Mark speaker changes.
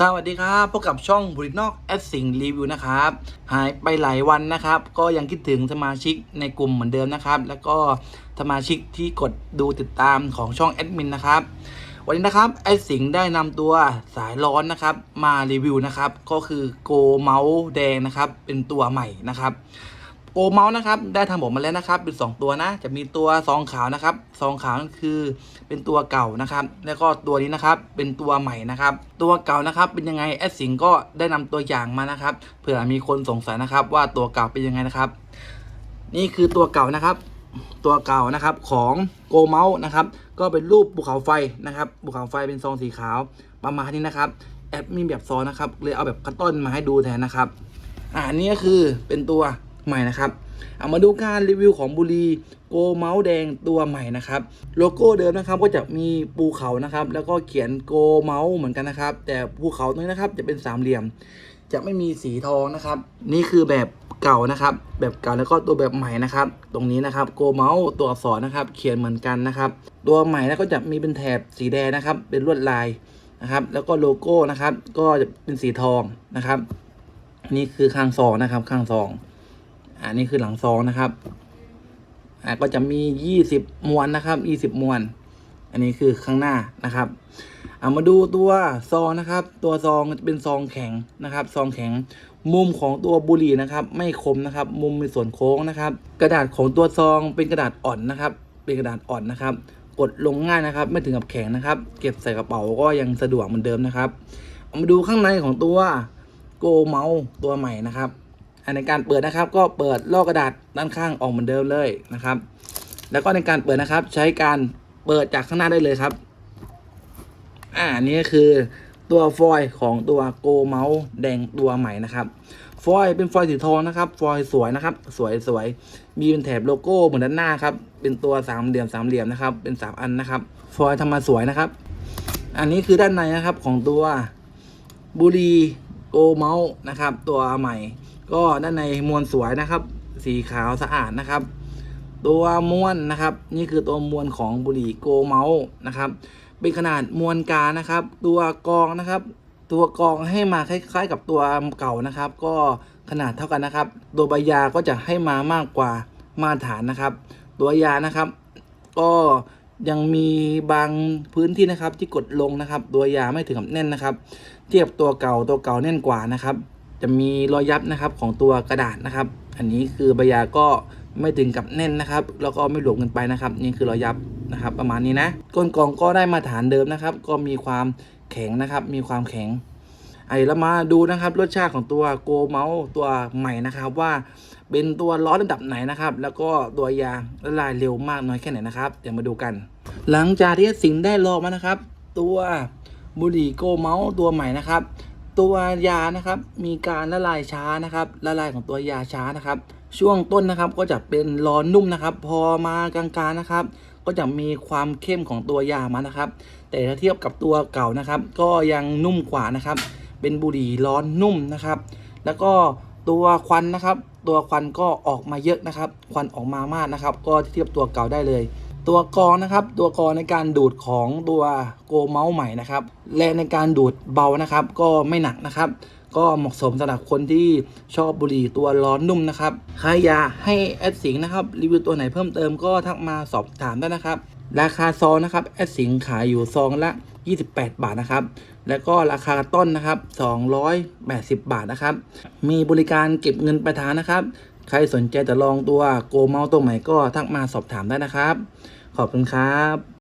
Speaker 1: สวัสดีครับพบกับช่องบริตนอกแอดสิงรีวิวนะครับ หายไปหลายวันนะครับ ก็ยังคิดถึงสมาชิกในกลุ่มเหมือนเดิมนะครับ แล้วก็สมาชิกที่กดดูติดตามของช่องแอดมินนะครับ วันนี้นะครับไอสิงได้นำตัวสายร้อนนะครับ มารีวิวนะครับ ก็คือโกเมาส์แดงนะครับ เป็นตัวใหม่นะครับ โกเมาส์นะครับ ได้ทำผมมาแล้วนะครับเป็นสองตัวนะ จะมีตัวซองขาวนะครับซองขาวนั่นคือเป็นตัวเก่านะครับ แล้วก็ตัวนี้นะครับเป็นตัวใหม่นะครับ ตัวเก่านะครับเป็นยังไงแอดสิงก็ได้นำตัวอย่างมานะครับ เผื่อมีคนสงสัยนะครับ ว่าตัวเก่าเป็นยังไงนะครับ นี่คือตัวเก่านะครับ ตัวเก่านะครับของโกเมาส์นะครับ ก็เป็นรูปภูเขาไฟนะครับภูเขาไฟเป็นซองสีขาวประมาณนี้นะครับแอปมีแบบซอนนะครับเลยเอาแบบคัตตอนมาให้ดูแทนนะครับอ่าอันนี้ก็คือเป็นตัว ใหม่นะครับ เอามาดูการรีวิวของบุรีโกเมาส์แดงตัวใหม่นะครับ โลโก้เดิมนะครับก็จะมีภูเขานะครับ แล้วก็เขียนโกเมาส์เหมือนกันนะครับ แต่ภูเขาตรงนี้นะครับจะเป็นสามเหลี่ยม จะไม่มีสีทองนะครับ นี่คือแบบเก่านะครับ แบบเก่าแล้วก็ตัวแบบใหม่นะครับ ตรงนี้นะครับโกเมาส์ตัวอักษรนะครับ เขียนเหมือนกันนะครับ ตัวใหม่แล้วก็จะมีเป็นแถบสีแดงนะครับ เป็นลวดลายนะครับ แล้วก็โลโก้นะครับ ก็จะเป็นสีทองนะครับ นี่คือข้างซองนะครับ ข้างซอง อ่านี่คือหลังซองนะครับ อ่าก็จะมียี่สิบมวนนะครับยี่สิบมวน อันนี้คือข้างหน้านะครับเอามาดูตัวซองนะครับ ตัวซองจะเป็นซองแข็งนะครับ ซองแข็ง มุมของตัวบุหรี่นะครับ ไม่คมนะครับ มุมมีส่วนโค้งนะครับ กระดาษของตัวซองเป็นกระดาษอ่อนนะครับ เป็นกระดาษอ่อนนะครับ กดลงง่ายนะครับ ไม่ถึงกับแข็งนะครับ เก็บใส่กระเป๋าก็ยังสะดวกเหมือนเดิมนะครับเอามาดูข้างในของตัวโกเมาส์ตัวใหม่นะครับ ในการเปิดนะครับ ก็เปิดลอกกระดาษด้านข้างออกเหมือนเดิมเลยนะครับ แล้วก็ในการเปิดนะครับ ใช้การเปิดจากข้างหน้าได้เลยครับอ่านี้คือตัวฟอยล์ของตัวโกเมาส์แดงตัวใหม่นะครับ ฟอยล์เป็นฟอยล์สีทองนะครับ ฟอยล์สวยนะครับ สวยสวยมีเป็นแถบโลโก้เหมือนด้านหน้าครับ เป็นตัวสามเหลี่ยมสามเหลี่ยมนะครับ เป็นสามอันนะครับ ฟอยล์ทำมาสวยนะครับ อันนี้คือด้านในนะครับของตัวบุรีโกเมาส์นะครับ ตัวใหม่ ก็ด้านในมวลสวยนะครับ สีขาวสะอาดนะครับ ตัวมวลนะครับ นี่คือตัวมวลของบุหรี่โกเมาส์นะครับ เป็นขนาดมวลกานะครับ ตัวกองนะครับ ตัวกองให้มาคล้าย ๆ กับตัวเก่านะครับ ก็ขนาดเท่ากันนะครับ ตัวใบยาก็จะให้มามากกว่ามาตรฐานนะครับ ตัวยานะครับ ก็ยังมีบางพื้นที่นะครับที่กดลงนะครับ ตัวยาไม่ถึงกับแน่นนะครับ เทียบตัวเก่าตัวเก่าแน่นกว่านะครับ จะมีรอยยับนะครับของตัวกระดาษนะครับ อันนี้คือใบยาก็ไม่ถึงกับแน่นนะครับ แล้วก็ไม่หลวมเกินไปนะครับ นี่คือรอยยับนะครับ ประมาณนี้นะก้นกล่องก็ได้มาตรฐานเดิมนะครับ ก็มีความแข็งนะครับ มีความแข็งไอ้เรามาดูนะครับรสชาติของตัวโกเมาส์ตัวใหม่นะครับ ว่าเป็นตัวร้อนระดับไหนนะครับ แล้วก็ตัวยาละลายเร็วมากน้อยแค่ไหนนะครับเดี๋ยวมาดูกัน หลังจากที่สิงได้ลองมานะครับ ตัวบุหรี่โกเมาส์ตัวใหม่นะครับ ตัวยานะครับมีการละลายช้านะครับ ละลายของตัวยาช้านะครับ ช่วงต้นนะครับก็จะเป็นร้อนนุ่มนะครับ พอมากลางๆนะครับ ก็จะมีความเข้มของตัวยามานะครับ แต่ถ้าเทียบกับตัวเก่านะครับ ก็ยังนุ่มกว่านะครับ เป็นบุหรี่ร้อนนุ่มนะครับ แล้วก็ตัวควันนะครับ ตัวควันก็ออกมาเยอะนะครับ ควันออกมามากนะครับ ก็เทียบตัวเก่าได้เลย ตัวกรองนะครับตัวกรองในการดูดของตัวโกเมาส์ใหม่นะครับแรงในการดูดเบานะครับก็ไม่หนักนะครับ ก็เหมาะสมสำหรับคนที่ชอบบุหรี่ตัวร้อนนุ่มนะครับใครอยากให้แอดสิงนะครับรีวิวตัวไหนเพิ่มเติมก็ทักมาสอบถามได้นะครับ ราคาซองนะครับแอดสิงขายอยู่ซองละ 28 บาทนะครับ แล้วก็ราคาต้นนะครับ 280 บาทนะครับ มีบริการเก็บเงินปลายทางนะครับ ใครสนใจจะลองตัวโกเมาตัวใหม่ก็ทักมาสอบถามได้นะครับ ขอบคุณครับ